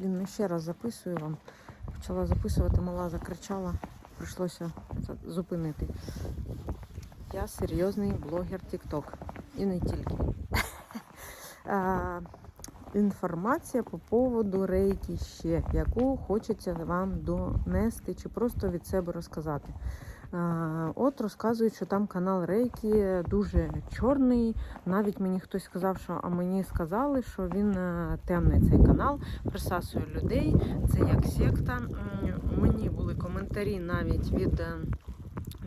Блін, ну ще раз записую вам. Почала записувати, мала закричала, прийшлося зупинити. Я серйозний блогер TikTok. І не тільки. Інформація по поводу рейки ще, яку хочеться вам донести чи просто від себе розказати. От розказують, що там канал Рейкі дуже чорний. Навіть мені хтось сказав, що а мені сказали, що він е, темний цей канал, присасує людей. Це як секта. Мені були коментарі навіть від е,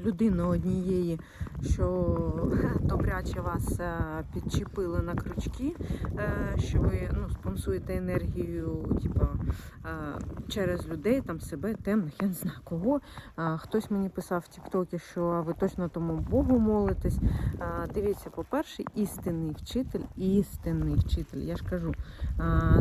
людини однієї, що добряче вас е, підчепили на крючки, е, що ви ну, спонсуєте енергію, типу, через людей, там себе, темних, я не знаю кого. Хтось мені писав в Тіктокі, що ви точно тому Богу молитесь. Дивіться, по-перше, істинний вчитель, істинний вчитель. Я ж кажу,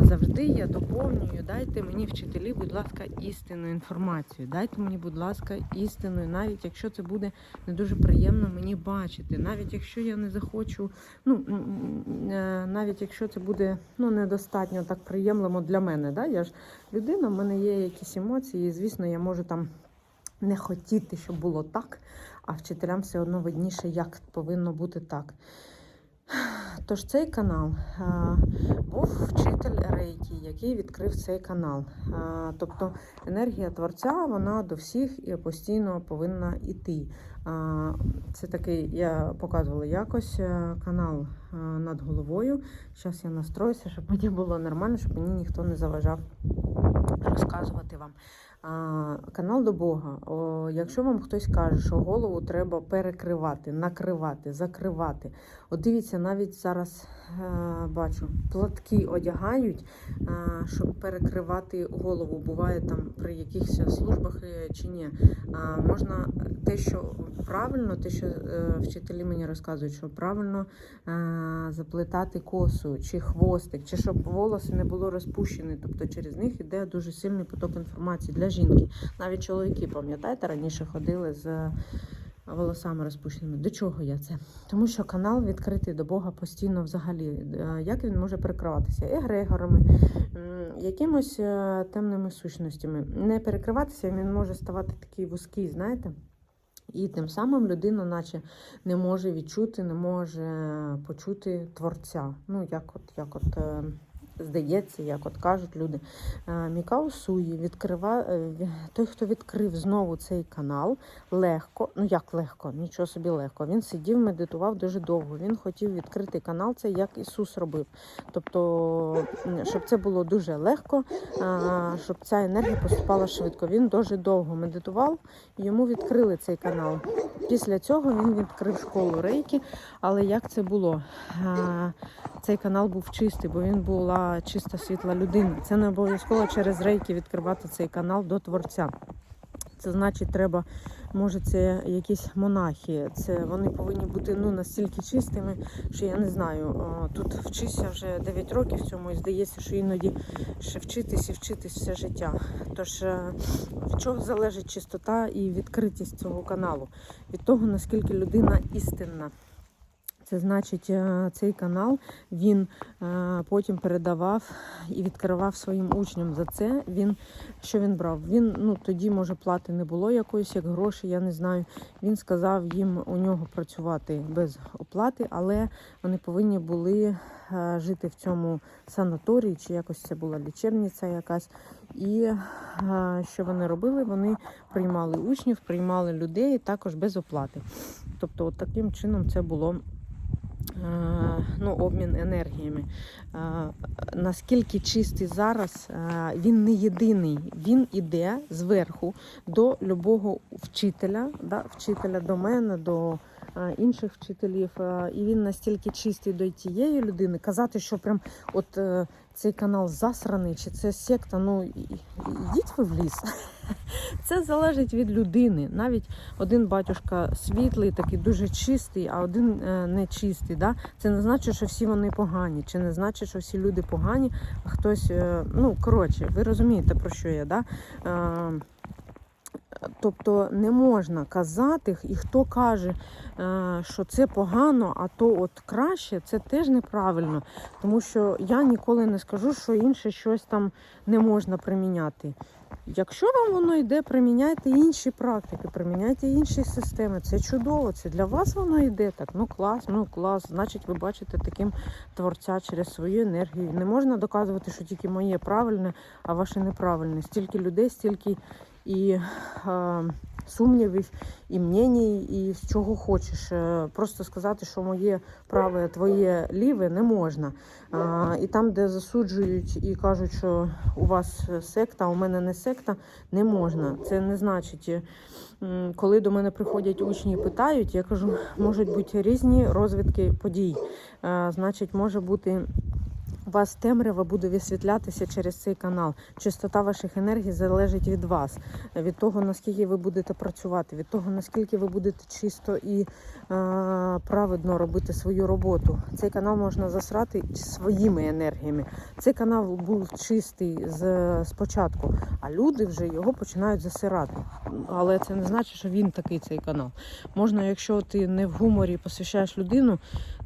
завжди я доповнюю. Дайте мені вчителі, будь ласка, істинну інформацію. Дайте мені, будь ласка, істинну, навіть якщо це буде не дуже приємно мені бачити, навіть якщо я не захочу, ну е, навіть якщо це буде ну недостатньо так приємлемо для мене. Да? Я ж людина, в мене є якісь емоції, і звісно, я можу там не хотіти, щоб було так, а вчителям все одно видніше, як повинно бути так. Тож цей канал а, був вчитель який відкрив цей канал. Тобто енергія творця вона до всіх постійно повинна йти. Це такий, я показувала якось е, канал над головою. Зараз я настроюся, щоб мені було нормально, щоб мені ніхто не заважав розказувати вам. Канал до Бога. Якщо вам хтось каже, що голову треба перекривати, накривати, закривати. От дивіться, навіть зараз е, бачу, платки одягають, е, щоб перекривати голову. Буває там при якихось службах е, чи ні. Можна те, що правильно, те, що вчителі мені розказують, що правильно заплетати косу чи хвостик, чи щоб волоси не було розпущені. Тобто через них іде дуже сильний поток інформації для жінки. Навіть чоловіки, пам'ятаєте, раніше ходили з волосами розпущеними. До чого я це? Тому що канал відкритий до Бога постійно взагалі. Як він може перекриватися? Егрегорами, якимось е, темними сущностями. Не перекриватися, він може ставати такий вузький, знаєте? І тим самим людина, наче не може відчути, не може почути творця. Ну, як от, як от е, здається, як от кажуть люди. Е, Мікао Суї відкрива... е, той, хто відкрив знову цей канал, легко, ну як легко, нічого собі легко. Він сидів, медитував дуже довго. Він хотів відкрити канал, це як Ісус робив. Тобто, щоб це було дуже легко, щоб ця енергія поступала швидко. Він дуже довго медитував, йому відкрили цей канал. Після цього він відкрив школу рейки. Але як це було? Цей канал був чистий, бо він була чиста світла людина. Це не обов'язково через рейки відкривати цей канал до творця. Це значить, треба, може, це якісь монахи. Це вони повинні бути ну настільки чистими, що я не знаю. Тут вчишся вже 9 років цьому, і здається, що іноді ще вчитись і вчитись все життя. Тож е, від чого залежить чистота і відкритість цього каналу? Від того, наскільки людина істинна. Це значить, е, цей канал він е, потім передавав і відкривав своїм учням. За це він що він брав? Він ну тоді може плати не було якоїсь як гроші, я не знаю. Він сказав їм у нього працювати без оплати, але вони повинні були е, жити в цьому санаторії, чи якось це була лічебниця якась. І що вони робили? Вони приймали учнів, приймали людей також без оплати. Тобто, от таким чином це було ну, обмін енергіями. Наскільки чистий зараз, він не єдиний. Він іде зверху до любого вчителя, да, вчителя до мене, до інших вчителів. е, І він настільки чистий до тієї людини. Казати, що прям от е, цей канал засраний, чи це секта, ну йдіть ви в ліс. Це залежить від людини. Навіть один батюшка світлий, такий дуже чистий, а один е, не чистий. Да? Це не значить, що всі вони погані, чи не значить, що всі люди погані, а хтось, е, ну коротше, ви розумієте про що я, да? Тобто не можна казати, і хто каже, е, що це погано, а то от краще, це теж неправильно. Тому що я ніколи не скажу, що інше щось там не можна приміняти. Якщо вам воно йде, приміняйте інші практики, приміняйте інші системи. Це чудово, це для вас воно йде так. Ну клас, ну клас. Значить, ви бачите таким творця через свою енергію. Не можна доказувати, що тільки моє правильне, а ваше неправильне. Стільки людей, стільки і е, сумнівів, і мненій, і з чого хочеш. Е, Просто сказати, що моє праве, твоє ліве не можна. А, і там, де засуджують і кажуть, що у вас секта, а у мене не секта, не можна. Це не значить, е, коли до мене приходять учні і питають, я кажу, можуть бути різні розвитки подій. Е, Значить, може бути. Вас темрява буде висвітлятися через цей канал. Чистота ваших енергій залежить від вас, від того, наскільки ви будете працювати, від того, наскільки ви будете чисто і е, праведно робити свою роботу. Цей канал можна засрати своїми енергіями. Цей канал був чистий з спочатку, а люди вже його починають засирати. Але це не значить, що він такий цей канал. Можна, якщо ти не в гуморі посвящаєш людину,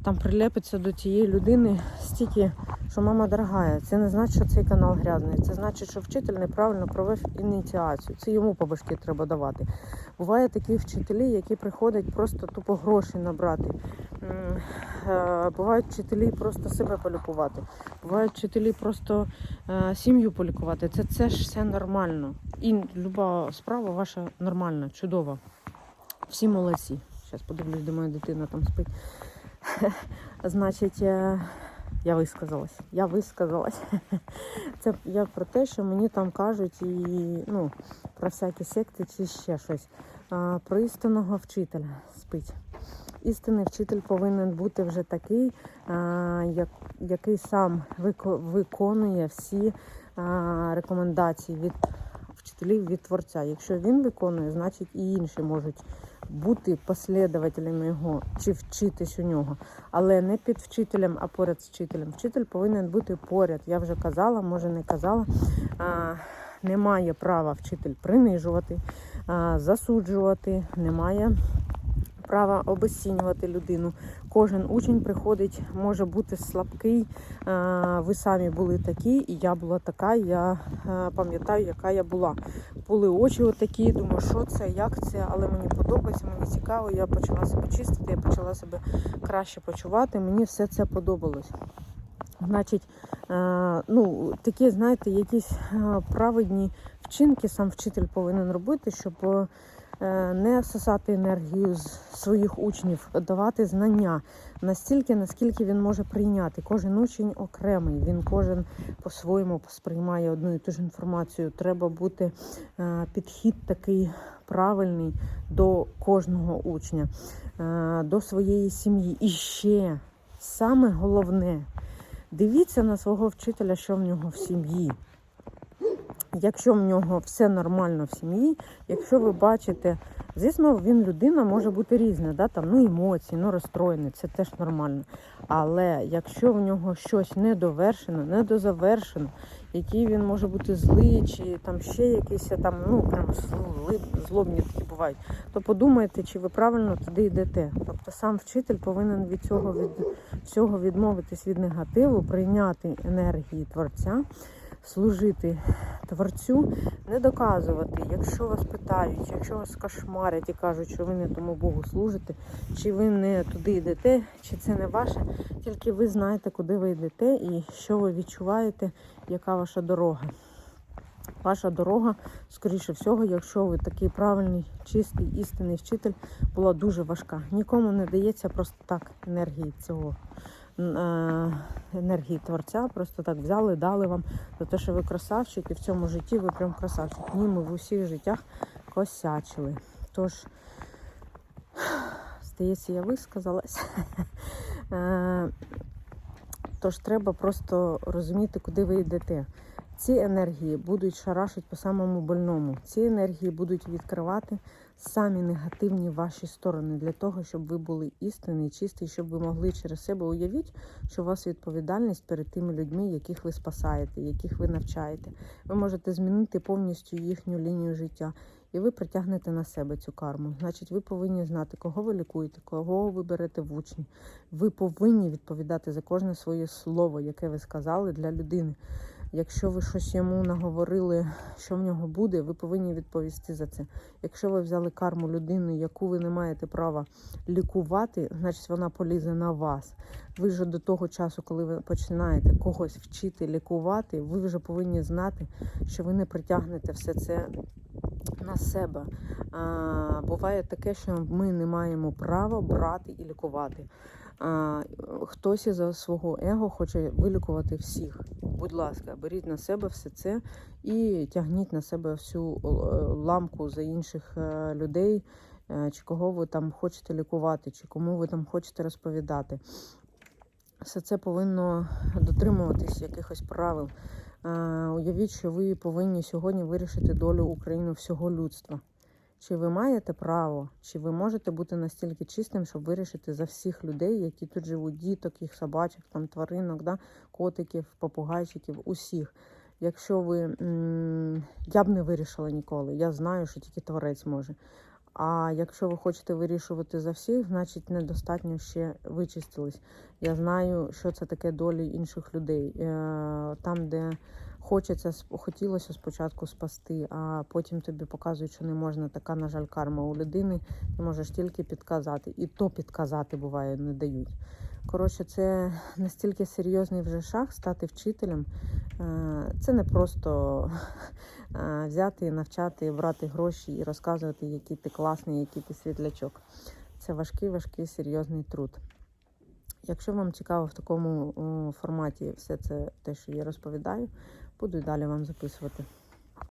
там прилепиться до тієї людини стільки, мама дорогая. Це не значить, що цей канал грязний. Це значить, що вчитель неправильно провів ініціацію. Це йому по башки треба давати. Буває такі вчителі, які приходять просто тупо гроші набрати. Е, Бувають вчителі просто себе полікувати. Бувають вчителі просто е, сім'ю полікувати. Це, це ж все нормально. І люба справа ваша нормальна, чудова. Всі молодці. Зараз подивлюсь, де моя дитина там спить. Значить, е, я висказалась. Я висказалась. Це я про те, що мені там кажуть, і ну, про всякі секти чи ще щось. А, Про істинного вчителя спить. Істинний вчитель повинен бути вже такий, а, як, який сам вико- виконує всі а, рекомендації від вчителів від творця. Якщо він виконує, значить і інші можуть бути послідователями його чи вчитись у нього, але не під вчителем, а поряд з вчителем. Вчитель повинен бути поряд. Я вже казала, може не казала. А, немає права вчитель принижувати, а, засуджувати, немає права обесцінювати людину. Кожен учень приходить, може бути слабкий. Ви самі були такі, і я була така. Я пам'ятаю, яка я була. Були очі отакі, думаю, що це, як це, але мені подобається, мені цікаво. Я почала себе чистити, я почала себе краще почувати. Мені все це подобалось. Значить, ну, такі, знаєте, якісь праведні вчинки сам вчитель повинен робити, щоб не сосати енергію з своїх учнів, давати знання настільки, наскільки він може прийняти. Кожен учень окремий, він кожен по-своєму сприймає одну і ту ж інформацію. Треба бути е, підхід такий правильний до кожного учня, е, до своєї сім'ї. І ще саме головне. Дивіться на свого вчителя, що в нього в сім'ї. Якщо в нього все нормально в сім'ї, якщо ви бачите, звісно, він людина може бути різна, да? там, ну емоції, ну розстроєний, це теж нормально. Але якщо в нього щось недовершено, недозавершено, який він може бути злий, чи там ще якісь там, ну прям злобні такі бувають, то подумайте, чи ви правильно туди йдете. Тобто сам вчитель повинен від цього від всього відмовитись від негативу, прийняти енергії творця, служити творцю, не доказувати, якщо вас питають, якщо вас кошмарять і кажуть, що ви не тому Богу служите, чи ви не туди йдете, чи це не ваше, тільки ви знаєте, куди ви йдете і що ви відчуваєте, яка ваша дорога. Ваша дорога, скоріше всього, якщо ви такий правильний, чистий, істинний вчитель, була дуже важка. Нікому не дається просто так енергії цього енергії творця, просто так взяли, дали вам за те, що ви красавчик, і в цьому житті ви прям красавчик. Ні, ми в усіх життях косячили. Тож, здається, я висказалась. Е, Тож треба просто розуміти, куди ви йдете. Ці енергії будуть шарашити по самому больному. Ці енергії будуть відкривати самі негативні ваші сторони для того, щоб ви були істинні, чисті, щоб ви могли через себе уявіть, що у вас відповідальність перед тими людьми, яких ви спасаєте, яких ви навчаєте. Ви можете змінити повністю їхню лінію життя. І ви притягнете на себе цю карму. Значить, ви повинні знати, кого ви лікуєте, кого ви берете в учні. Ви повинні відповідати за кожне своє слово, яке ви сказали для людини. Якщо ви щось йому наговорили, що в нього буде, ви повинні відповісти за це. Якщо ви взяли карму людини, яку ви не маєте права лікувати, значить вона полізе на вас. Ви вже до того часу, коли ви починаєте когось вчити лікувати, ви вже повинні знати, що ви не притягнете все це на себе. А, буває таке, що ми не маємо права брати і лікувати. А, хтось із свого его хоче вилікувати всіх. Будь ласка, беріть на себе все це і тягніть на себе всю е, ламку за інших е, людей, е, чи кого ви там хочете лікувати, чи кому ви там хочете розповідати. Все це повинно дотримуватись якихось правил. Уявіть, що ви повинні сьогодні вирішити долю України всього людства. Чи ви маєте право, чи ви можете бути настільки чистим, щоб вирішити за всіх людей, які тут живуть, діток, їх собачок, там тваринок, да, котиків, попугайчиків, усіх. Якщо ви я б не вирішила ніколи, я знаю, що тільки творець може. А якщо ви хочете вирішувати за всіх, значить недостатньо ще вичистились. Я знаю, що це таке долі інших людей. Е, Там, де хочеться хотілося спочатку спасти, а потім тобі показують, що не можна. Така, на жаль, карма у людини. Ти можеш тільки підказати, і то підказати буває, не дають. Коротше, це настільки серйозний вже шаг стати вчителем. Е, Це не просто е, взяти, навчати, брати гроші і розказувати, який ти класний, який ти світлячок. Це важкий, важкий, серйозний труд. Якщо вам цікаво в такому форматі все це те, що я розповідаю, буду і далі вам записувати.